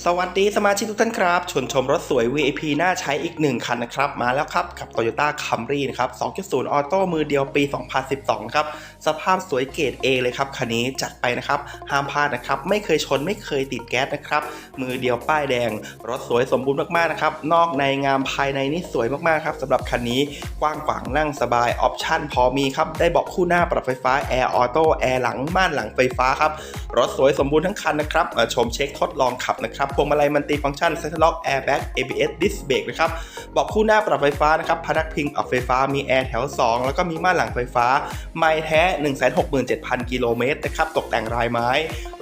สวัสดีสมาชิกทุกท่านครับชวนชมรถสวย VIP น่าใช้อีกหนึ่งคันนะครับ มาแล้วครับ กับ Toyota Camry นะครับ 2.0 ออโต้มือเดียวปี 2012 ครับ สภาพสวยเกรด A เลยครับ คันนี้จัดไปนะครับ ห้ามพลาดนะครับ ไม่เคยชนไม่เคยติดแก๊สนะครับ มือเดียวป้ายแดง รถสวยสมบูรณ์มาก ๆ นะครับ นอกในงามภายในนี่สวยมาก ๆ ครับสำหรับคันนี้กว้างขวางนั่งสบายออปชั่นพอมีครับได้เบอกคู่หน้าปรับไฟฟ้าแอร์ออโต้แอร์หลังม่านหลังไฟฟ้าครับรถสวยสมบูรณ์ทั้งคันนะครับมาชมเช็คทดลองขับนะครับพวงมาลัยมันติฟังก์ชันเซ็นทรัลล็อกแอร์แบ็ก ABS ดิสเบรกนะครับเบอกคู่หน้าปรับไฟฟ้านะครับพนักพิงออกไฟฟ้ามีแอร์แถว 2 แล้วก็มีม่านหลังไฟฟ้า ไม้แท้ 167,000 กิโลเมตรนะครับตกแต่งลายไม้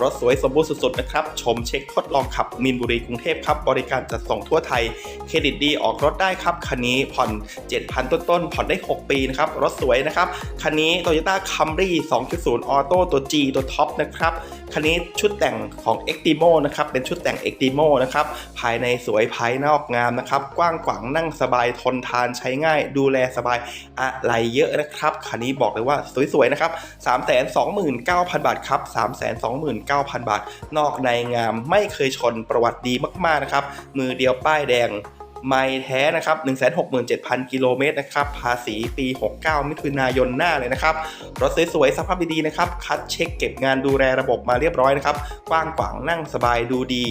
รถสวยสมบูรณ์สุดๆนะครับชมเช็คทดลองขับมินบุรีกรุงเทพครับบริการจัดส่งทั่วไทยเครดิตดีออกรถได้ครับคันนี้ผ่อน 7,000 ต้นๆผ่อนได้ 6 ปีนะครับรถสวยนะครับคันนี้ Toyota Camry 2.0 Auto ตัว G ตัวท็อปนะครับคันนี้ชุดแต่งของ e x t i m o นะครับเป็นชุดแต่ง e x t i m o นะครับ ภายในสวยภายนอกงามนะครับ กว้างขวางนั่งสบายทนทานใช้ง่าย ดูแลสบายอะไรเยอะนะครับคันนี้บอกเลยว่าสวยๆนะครับ 329,000 บาทครับ 329,000 บาท นอกในงามไม่เคยชนประวัติดีมากๆนะครับ มือเดียวป้ายแดง ไม่แท้นะครับ167,000 กิโลเมตรนะครับ ภาษีปี 69 มิถุนายนหน้าเลยนะครับ รถสวยๆ สภาพดีๆ นะครับ คัดเช็คเก็บงานดูแลระบบมาเรียบร้อยนะครับ กว้างขวางนั่งสบายดูดี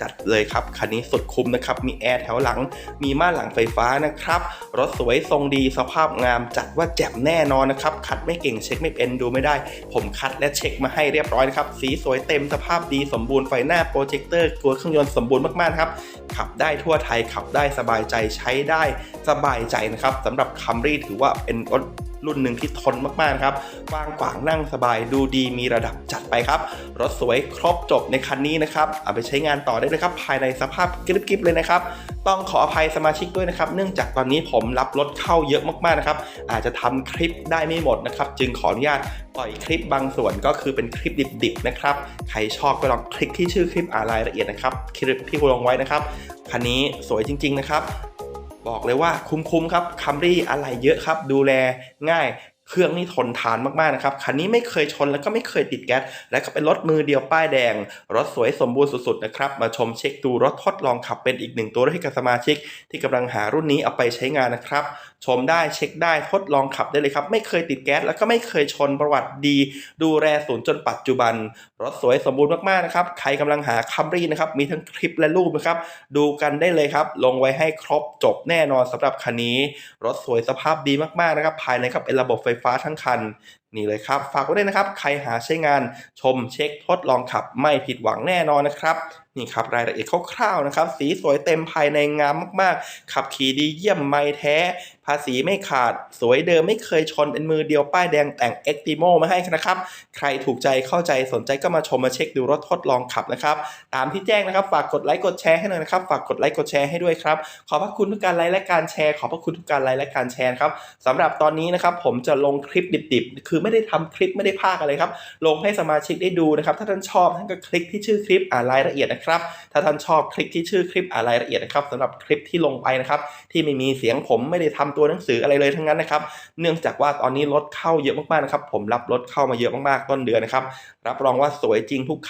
จัดเลยครับ คันนี้สุดคุ้มนะครับ มีแอร์แถวหลัง มีม่านหลังไฟฟ้านะครับ รถสวยทรงดีสภาพงามจัดว่าแจ่มแน่นอนนะครับ คัดไม่เก่งเช็คไม่เป็นดูไม่ได้ ผมคัดและเช็คมาให้เรียบร้อยนะครับ สีสวยเต็มสภาพดีสมบูรณ์ไฟหน้าโปรเจคเตอร์ตัวเครื่องยนต์สมบูรณ์มากๆครับขับได้ทั่วไทยขับได้สบายใจใช้ได้สบายใจนะครับสำหรับ Camry ถือว่าเป็นรถ รุ่นหนึ่งที่ทนมากๆนะครับกว้างขวางนั่งสบายดูดีมีระดับจัดไปครับ รถสวยครบจบในคันนี้นะครับเอาไปใช้งานต่อได้เลยครับ ภายในสภาพกริบๆเลยนะครับ ต้องขออภัยสมาชิกด้วยนะครับ เนื่องจากตอนนี้ผมรับรถเข้าเยอะมากๆนะครับ อาจจะทำคลิปได้ไม่หมดนะครับ จึงขออนุญาตปล่อยคลิปบางส่วนก็คือเป็นคลิปดิบๆนะครับ ใครชอบก็ลองคลิกที่ชื่อคลิปอ่านรายละเอียดนะครับ คลิปที่กูลงไว้นะครับคันนี้สวยจริง ๆ นะครับ บอกเลยว่าคุ้มๆครับคัมรี่อะไรเยอะครับ ดูแลง่ายเครื่องนี่ทนทานมากๆนะครับ คันนี้ไม่เคยชนแล้วก็ไม่เคยติดแก๊ส และก็เป็นรถมือเดียวป้ายแดง รถสวยสมบูรณ์สุดๆนะครับ มาชมเช็คดูรถทดลองขับเป็นอีกหนึ่งตัวให้กับสมาชิก ที่กำลังหารุ่นนี้เอาไปใช้งานนะครับ ชมได้เช็คได้ทดลองขับได้เลยครับ ไม่เคยติดแก๊สแล้วก็ไม่เคยชนประวัติดี ดูแลศูนย์จนปัจจุบัน รถสวยสมบูรณ์มากๆนะครับ ใครกำลังหาคัมรี่นะครับมีทั้งคลิปและรูปนะครับ ดูกันได้เลยครับ ลงไว้ให้ครบจบแน่นอนสำหรับคันนี้ รถสวยสภาพดีมากๆนะครับ ภายในครับเป็นระบบไฟฟ้าทั้งคัน นี่เลยครับ ฝากไว้ด้วยนะครับ ใครหาใช้งานชมเช็คทดลองขับไม่ผิดหวังแน่นอนนะครับ นี่ครับรายละเอียดคร่าวๆนะครับ สีสวยเต็มภายในงามมากๆ ขับขี่ดีเยี่ยมไม่แท้ ภาษีไม่ขาด สวยเดิมไม่เคยชนเป็นมือเดียวป้ายแดงแต่ง e x t i m o มาให้นะครับ ใครถูกใจเข้าใจสนใจก็มาชมมาเช็คดูรถทดลองขับนะครับ ตามที่แจ้งนะครับ ฝากกดไลค์กดแชร์ให้หน่อยนะครับ ฝากกดไลค์กดแชร์ให้ด้วยครับ ขอบพระคุณทุกการไลค์และการแชร์ ขอบพระคุณทุกการไลค์และการแชร์ครับสำหรับตอนนี้นะครับผมจะลงคลิปดิบๆคือไม่ได้ทำคลิปไม่ได้ภาคอะไรครับ ลงให้สมาชิกได้ดูนะครับ ถ้าท่านชอบท่านก็คลิกที่ชื่อคลิปอ่านรายละเอียดนะครับ ถ้าท่านชอบคลิกที่ชื่อคลิปอ่านรายละเอียดนะครับสำหรับคลิปที่ลงไปนะครับที่ไม่มีเสียงผมไม่ได้ทำตัวหนังสืออะไรเลยทั้งนั้นนะครับ เนื่องจากว่าตอนนี้รถเข้าเยอะมากๆนะครับ ผมรับรถเข้ามาเยอะมากๆต้นเดือนนะครับ รับรองว่าสวยจริงทุกคัน